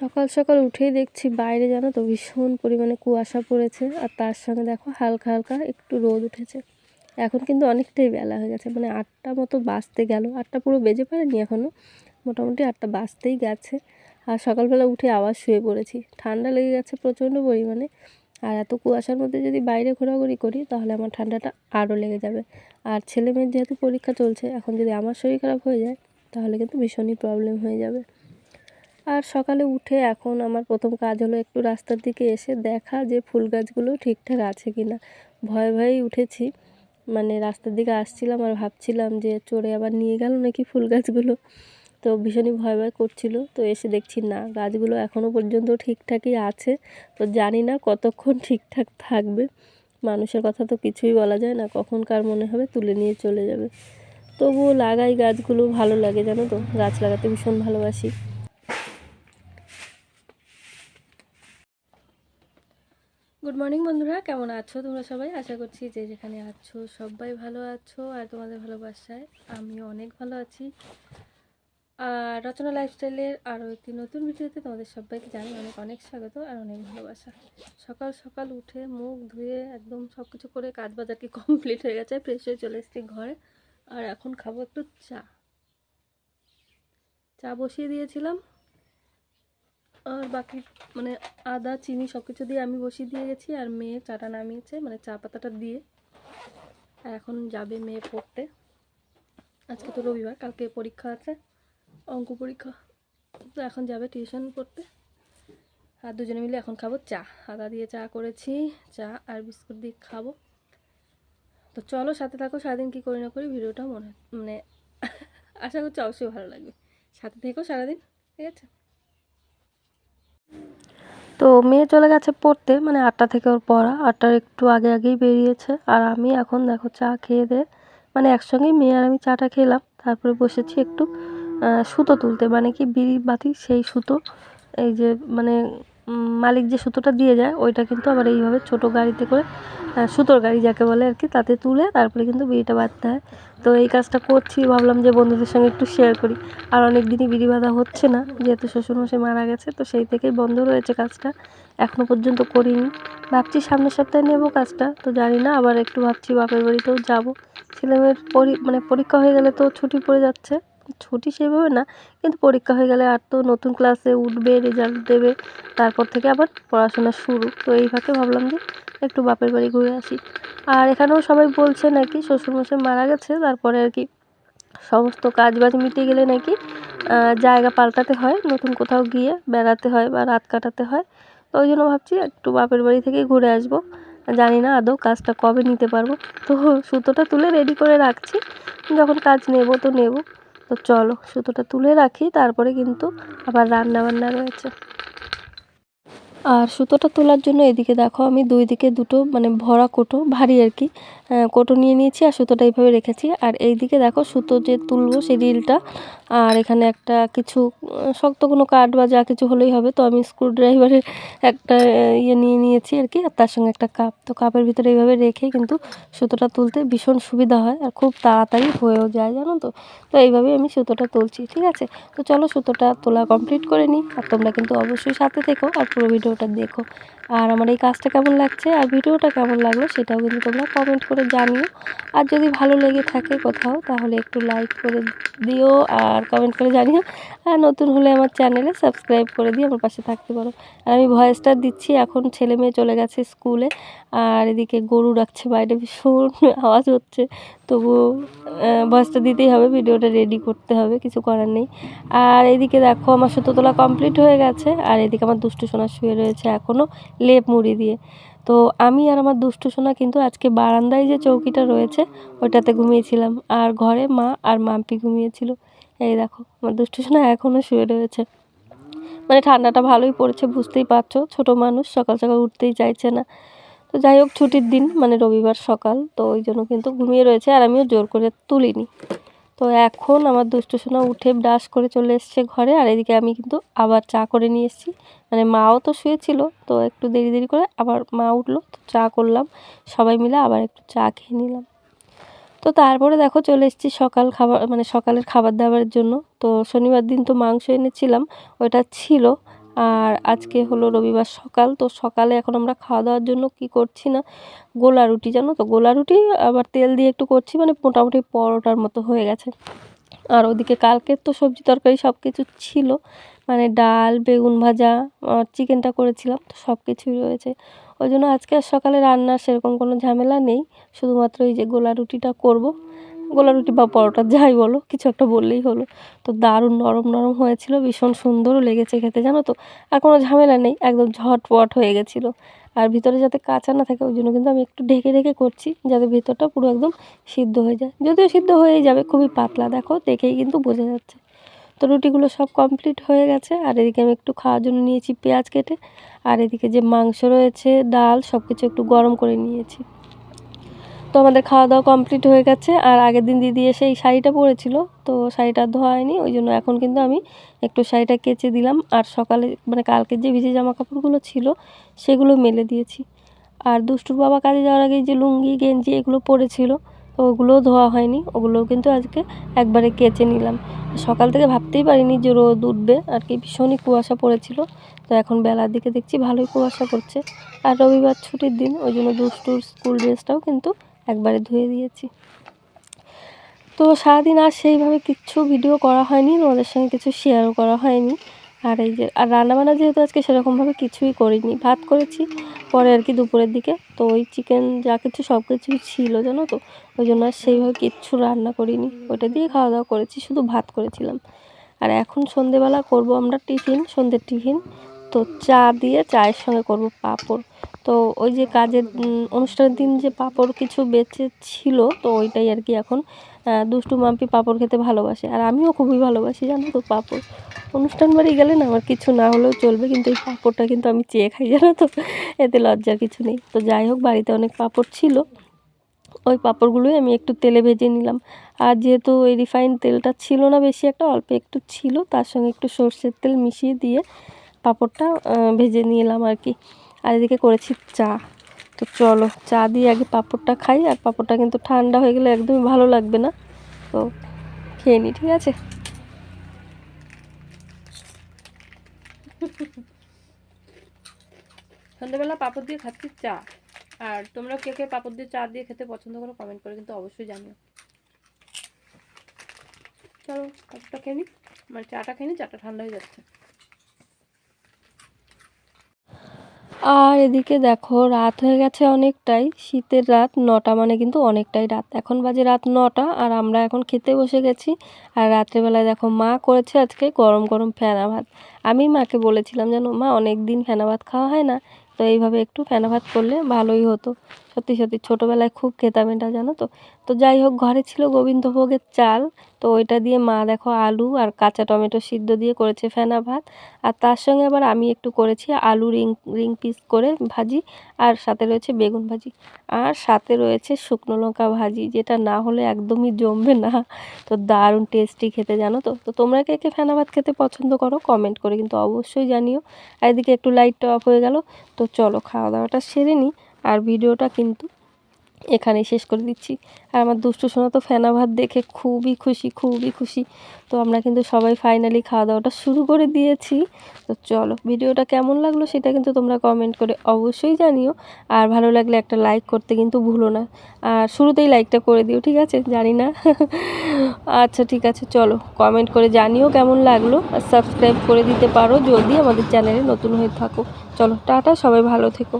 সকাল সকাল উঠেই দেখছি বাইরে জানো তো ভীষণ পরিমাণে কুয়াশা পড়েছে। আর তার সঙ্গে দেখো হালকা হালকা একটু রোদ উঠেছে। এখন কিন্তু অনেকটাই বেলা হয়ে গেছে। মানে আটটা মতো বাজতে গেল। আটটা পুরো বেজে পারেনি এখনও মোটামুটি আটটা বাজতেই গেছে। আর সকালবেলা উঠে আবার শুয়ে পড়েছি। ঠান্ডা লেগে গেছে প্রচণ্ড পরিমাণে। আর এত কুয়াশার মধ্যে যদি বাইরে ঘোরাঘুরি করি, তাহলে আমার ঠান্ডাটা আরও লেগে যাবে। আর ছেলে মেয়ের যেহেতু পরীক্ষা চলছে, এখন যদি আমার শরীর খারাপ হয়ে যায়, তাহলে কিন্তু ভীষণই প্রবলেম হয়ে যাবে। আর সকালে উঠে এখন আমার প্রথম কাজ হলো একটু রাস্তার দিকে এসে দেখা যে ফুল গাছগুলো ঠিকঠাক আছে কি না ভয়ে ভয়েই উঠেছি। মানে রাস্তার দিকে আসছিলাম আর ভাবছিলাম যে চড়ে আবার নিয়ে গেল নাকি ফুল গাছগুলো। তো ভীষণই ভয় ভয় করছিল। তো এসে দেখছি না, গাছগুলো এখনও পর্যন্ত ঠিকঠাকই আছে। তো জানি না কতক্ষণ ঠিকঠাক থাকবে। মানুষের কথা তো কিছুই বলা যায় না, কখন কার মনে হবে তুলে নিয়ে চলে যাবে। তবুও লাগাই গাছগুলো ভালো লাগে, জানো তো? গাছ লাগাতে ভীষণ ভালোবাসি। গুড মর্নিং বন্ধুরা। কেমন আছো তোমরা সবাই? আশা করছি যে যেখানে আছো সবাই ভালো আছো আর তোমাদের ভালোবাসায় আমিও অনেক ভালো আছি। আর রচনা লাইফস্টাইলের আরও একটি নতুন ভিডিওতে তোমাদের সবাইকে জানি অনেক অনেক স্বাগত আর অনেক ভালোবাসা। সকাল সকাল উঠে মুখ ধুয়ে একদম সব কিছু করে কাজ বাজার কি কমপ্লিট হয়ে গেছে ফ্রেশ হয়ে চলে এসেছি ঘরে। আর এখন খাব একটু চা। চা বসিয়ে দিয়েছিলাম। আর বাকি মানে আদা, চিনি সব কিছু দিয়ে আমি বসিয়ে দিয়ে গেছি আর মেয়ে চাটা নামিয়েছে মানে চা পাতাটা দিয়ে। আর এখন যাবে মেয়ে পড়তে। আজকে তো রবিবার, কালকে পরীক্ষা আছে, অঙ্ক পরীক্ষা। তো এখন যাবে টিউশন পড়তে। আর দুজনে মিলে এখন খাব চা। আদা দিয়ে চা করেছি, চা আর বিস্কুট দিয়ে খাব। তো চলো সাথে থাকো, সারাদিন কী করি না করি ভিডিওটা মনে মানে আশা করছি অবশ্যই ভালো লাগবে। সাথে থেকো সারাদিন, ঠিক আছে? তো মেয়ে চলে গেছে পড়তে মানে আটটা থেকে ওর পড়া। আটটার একটু আগে আগেই বেরিয়েছে। আর আমি এখন দেখো চা খেয়ে দে মানে একসঙ্গেই মেয়ে আর আমি চাটা খেলাম। তারপরে বসেছি একটু সুতো তুলতে। মানে কি, বিড়ি বাতি, সেই সুতো। এই যে মানে মালিক যে সুতোটা দিয়ে যায়, ওইটা কিন্তু আবার এইভাবে ছোট গাড়িতে করে সুতোর গাড়ি যাকে বলে আর কি, তাতে তুলে তারপরে কিন্তু বিড়িটা বাঁধতে হয়। তো এই কাজটা করছি, ভাবলাম যে বন্ধুদের সঙ্গে একটু শেয়ার করি। আর অনেক দিনই বিড়ি বাঁধা হচ্ছে না, যেহেতু শ্বশুরমশাই মারা গেছে, তো সেই থেকেই বন্ধ রয়েছে কাজটা। এখনও পর্যন্ত করিনি। ভাবছি সামনের সপ্তাহে নেব কাজটা, তো জানি না, আবার একটু ভাবছি বাপের বাড়িতেও যাব। ছেলেমেয়ের পরি মানে পরীক্ষা হয়ে গেলে তো ছুটি পড়ে যাচ্ছে। ছুটি সেভাবে না, কিন্তু পরীক্ষা হয়ে গেলে আর তো নতুন ক্লাসে উঠবে রেজাল্ট দেবে, তারপর থেকে আবার পড়াশোনা শুরু। তো এই ভাবলাম যে একটু বাপের বাড়ি ঘুরে আসি। আর এখানেও সবাই বলছে নাকি শ্বশুরমশাই মারা গেছে, তারপরে আর কি সমস্ত কাজ বাজ মিটে গেলে নাকি জায়গা পাল্টাতে হয়, নতুন কোথাও গিয়ে বেড়াতে হয় বা রাত কাটাতে হয়। তো ওই জন্য ভাবছি একটু বাপের বাড়ি থেকে ঘুরে আসব। জানি না আদৌ কাজটা কবে নিতে পারব। তো সুতোটা তুলে রেডি করে রাখছি। যখন কাজ নেব তো নেব। তো চলো সুতোটা তুলে রাখি, তারপরে কিন্তু আবার রান্না বান্না রয়েছে। আর সুতোটা তোলার জন্য এদিকে দেখো আমি দুই দিকে দুটো মানে ভরা কোটো ভারী আর কি। কোটো নিয়ে নিয়েছি আর সুতোটা এইভাবে রেখেছি। আর এই দিকে দেখো সুতো যে তুলবো সেই রিলটা। আর এখানে একটা কিছু শক্ত কোনো কাঠ বা যা কিছু হলেই হবে। তো আমি স্ক্রুড্রাইভারের একটা ইয়ে নিয়ে নিয়েছি আর কি। আর তার সঙ্গে একটা কাপ তো কাপের ভিতরে এইভাবে রেখে কিন্তু সুতোটা তুলতে ভীষণ সুবিধা হয় আর খুব তাড়াতাড়ি হয়েও যায়, জানো তো? তো এইভাবেই আমি সুতোটা তুলছি, ঠিক আছে? তো চলো সুতোটা তোলা কমপ্লিট করে নিই। আর তোমরা কিন্তু অবশ্যই সাথে থেকো আর পুরো ভিডিওটা দেখো। আর আমার এই কাজটা কেমন লাগছে আর ভিডিওটা কেমন লাগল সেটাও কিন্তু তোমরা কমেন্ট করে জানিও। আর যদি ভালো লেগে থাকে কোথাও তাহলে একটু লাইক করে দিও আর কমেন্ট করে জানিও। আর নতুন হলে আমার চ্যানেলে সাবস্ক্রাইব করে দিয়ে আমার পাশে থাকতে পারো। আর আমি ভয়েসটা দিচ্ছি, এখন ছেলে মেয়ে চলে গেছে স্কুলে আর এদিকে গরু রাখছে বাইরে ভীষণ আওয়াজ হচ্ছে। তবু ভয়েসটা দিতেই হবে, ভিডিওটা রেডি করতে হবে, কিছু করার নেই। আর এদিকে দেখো, আমার সুতো তোলা কমপ্লিট হয়ে গেছে। আর এদিকে আমার দুষ্টু সোনা শুয়ে রয়েছে এখনও লেপ মুড়ি দিয়ে। তো আমি আর আমার দুষ্টু সোনা কিন্তু আজকে বারান্দায় যে চৌকিটা রয়েছে ওটাতে ঘুমিয়েছিলাম। আর ঘরে মা আর মাম্পি ঘুমিয়েছিল। এই দেখো, আমার দুষ্টু সোনা এখনও শুয়ে রয়েছে। মানে ঠান্ডাটা ভালোই পড়েছে, বুঝতেই পারছ। ছোটো মানুষ, সকাল সকাল উঠতেই চাইছে না। তো যাই হোক, ছুটির দিন মানে রবিবার সকাল, তো ওই জন্য কিন্তু ঘুমিয়ে রয়েছে। আর আমিও জোর করে তুলিনি। তো এখন আমার দুষ্টু সোনা উঠে ব্রাশ করে চলে এসছে ঘরে, আর এদিকে আমি কিন্তু আবার চা করে নিয়ে এসেছি। মানে মাও তো শুয়েছিল, তো একটু দেরি দেরি করে আবার মা উঠল, তো চা করলাম। সবাই মিলে আবার একটু চা খেয়ে নিলাম। তো তারপরে দেখো চলে এসেছি সকাল খাবার মানে সকালের খাবার দাবারের জন্য। তো শনিবার দিন তো মাংস এনেছিলাম, ওটা ছিল। আর আজকে হলো রবিবার সকাল, তো সকালে এখন আমরা খাওয়া দাওয়ার জন্য কি করছি না? গোলা রুটি, জানো তো? গোলা রুটি, আবার তেল দিয়ে একটু করছি মানে মোটামুটি পরোটার মতো হয়ে গেছে। আর ওদিকে কালকের তো সবজি তরকারি সব কিছু ছিল মানে ডাল, বেগুন ভাজা, আর চিকেনটা করেছিলাম, তো সব কিছুই রয়েছে। ওই জন্য আজকে আর সকালে রান্নার সেরকম কোনো ঝামেলা নেই, শুধুমাত্র এই যে গোলা রুটিটা করব। গোলা রুটি বা পরোটা, যাই বলো, কিছু একটা বললেই হলো। তো দারুণ নরম নরম হয়েছিল, ভীষণ সুন্দরও লেগেছে খেতে, জানো তো? আর কোনো ঝামেলা নেই, একদম ঝটপট হয়ে গেছিল। আর ভিতরে যাতে কাঁচা না থাকে, ওই জন্য কিন্তু আমি একটু ঢেকে ঢেকে করছি, যাতে ভিতরটা পুরো একদম সিদ্ধ হয়ে যায়। যদিও সিদ্ধ হয়েই যাবে, খুবই পাতলা, দেখো, দেখেই কিন্তু বোঝা যাচ্ছে। তো রুটিগুলো সব কমপ্লিট হয়ে গেছে, আর এদিকে আমি একটু খাওয়ার জন্য নিয়েছি পেঁয়াজ কেটে, আর এদিকে যে মাংস রয়েছে, ডাল সব কিছু একটু গরম করে নিয়েছি। তো আমাদের খাওয়া দাওয়া কমপ্লিট হয়ে গেছে। আর আগের দিন দিদি এসে এই শাড়িটা পরেছিল, তো শাড়িটা ধোয়া হয়নি, ওই জন্য এখন কিন্তু আমি একটু শাড়িটা কেচে দিলাম। আর সকালে মানে কালকের যে ভিজে জামা কাপড়গুলো ছিল, সেগুলো মেলে দিয়েছি। আর দুষ্টুর বাবা কাজে যাওয়ার আগে যে লুঙ্গি, গেঞ্জি এগুলো পরেছিল, তো ওগুলোও ধোয়া হয়নি, ওগুলোও কিন্তু আজকে একবারে কেচে নিলাম। সকাল থেকে ভাবতেই পারিনি যে রোদ উঠবে, আর কি ভীষণই কুয়াশা পড়েছিল। তো এখন বেলার দিকে দেখছি ভালোই কুয়াশা পড়ছে। আর রবিবার ছুটির দিন, ওই জন্য দুষ্টুর স্কুল ড্রেসটাও কিন্তু একবারে ধুয়ে দিয়েছি। তো সারাদিন আর সেইভাবে কিচ্ছু ভিডিও করা হয়নি, তোমাদের সঙ্গে কিছু শেয়ারও করা হয়নি। আর এই যে, আর রান্নাবান্না যেহেতু আজকে সেরকমভাবে কিছুই করিনি, ভাত করেছি, পরে আর কি দুপুরের দিকে। তো ওই চিকেন যা কিছু সব কিছুই ছিল, জানো তো? ওই জন্য আর সেইভাবে কিচ্ছু রান্না করিনি। ওইটা দিয়ে খাওয়া দাওয়া করেছি, শুধু ভাত করেছিলাম। আর এখন সন্ধেবেলা করব আমরা টিফিন সন্ধ্যের টিফিন তো চা দিয়ে চায়ের সঙ্গে করব পাঁপড়। তো ওই যে কাজের অনুষ্ঠানের দিন যে পাঁপড় কিছু বেঁচে ছিল, তো ওইটাই আর কি এখন দুষ্টু মাম্পি পাঁপড় খেতে ভালোবাসে। আর আমিও খুবই ভালোবাসি, জানো তো পাঁপড়। অনুষ্ঠান বাড়ি গেলে না আমার কিছু না হলেও চলবে, কিন্তু এই পাঁপড়টা কিন্তু আমি চেয়ে খাই, জানো তো। এতে লজ্জার কিছু নেই। তো যাই হোক, বাড়িতে অনেক পাঁপড় ছিল। ওই পাঁপড়গুলোই আমি একটু তেলে ভেজে নিলাম। আর যেহেতু ওই রিফাইন তেলটা ছিল না বেশি একটা, অল্প একটু ছিল, তার সঙ্গে একটু সর্ষের তেল মিশিয়ে দিয়ে পাঁপড়টা ভেজে নিলাম আর কি। আর এদিকে করেছি চা। তো চলো, চা দিয়ে আগে পাঁপড়টা খাই, আর পাঁপড়টা কিন্তু ঠান্ডা হয়ে গেলে একদমই ভালো লাগবে না। তো খেয়ে নিই ঠিক আছে? সন্ধ্যেবেলা পাঁপড় দিয়ে খাচ্ছি চা। আর তোমরা কে কে পাঁপড় দিয়ে চা দিয়ে খেতে পছন্দ করো কমেন্ট করে কিন্তু অবশ্যই জানিও। চলো, পাঁপড়টা খেয়ে নিই মানে চাটা খেয়ে নিই চাটা ঠান্ডা হয়ে যাচ্ছে। আর এদিকে দেখো, রাত হয়ে গেছে অনেকটাই। শীতের রাত নটা মানে কিন্তু অনেকটাই রাত। এখন বাজে রাত নটা আর আমরা এখন খেতে বসে গেছি। আর রাত্রেবেলায় দেখো মা করেছে আজকে গরম গরম ফেনা ভাত। আমি মাকে বলেছিলাম যেন, মা অনেক দিন ফেনা ভাত খাওয়া হয় না। তো এইভাবে একটু ফেনা ভাত করলে ভালোই হতো। সত্যি সত্যি ছোটোবেলায় খুব খেতাম এটা, জানো তো? তো যাই হোক, ঘরে ছিল গোবিন্দভোগের চাল। তো ওইটা দিয়ে মা দেখো আলু আর কাঁচা টমেটো সিদ্ধ দিয়ে করেছে ফেনা ভাত। আর তার সঙ্গে আবার আমি একটু করেছি আলু রিং রিং পিস করে ভাজি। আর সাথে রয়েছে বেগুন ভাজি। আর সাথে রয়েছে শুকনো লঙ্কা ভাজি, যেটা না হলে একদমই জমবে না। তো দারুণ টেস্টি খেতে, জানো তো? তো তোমরা কে কে ফেনা ভাত খেতে পছন্দ করো কমেন্ট করে কিন্তু অবশ্যই জানিও। এদিকে একটু লাইটটা অফ হয়ে গেল। তো চলো, খাওয়া দাওয়াটা সেরে নিই আর ভিডিওটা কিন্তু এখানেই শেষ করে দিচ্ছি। আর আমার দুষ্টু সোনা তো ফেনা ভাত দেখে খুবই খুশি খুবই খুশি। তো আমরা কিন্তু সবাই ফাইনালি খাওয়া দাওয়াটা শুরু করে দিয়েছি। তো চলো, ভিডিওটা কেমন লাগল সেটা কিন্তু তোমরা কমেন্ট করে অবশ্যই জানিও। আর ভালো লাগলে একটা লাইক করতে কিন্তু ভুলো না। আর শুরুতেই লাইকটা করে দিও, ঠিক আছে? জানি না। আচ্ছা ঠিক আছে, চলো কমেন্ট করে জানিও কেমন লাগল। আর সাবস্ক্রাইব করে দিতে পারো যদি আমাদের চ্যানেলে নতুন হয়ে থাকো। চলো, টাটা, সবাই ভালো থেকো।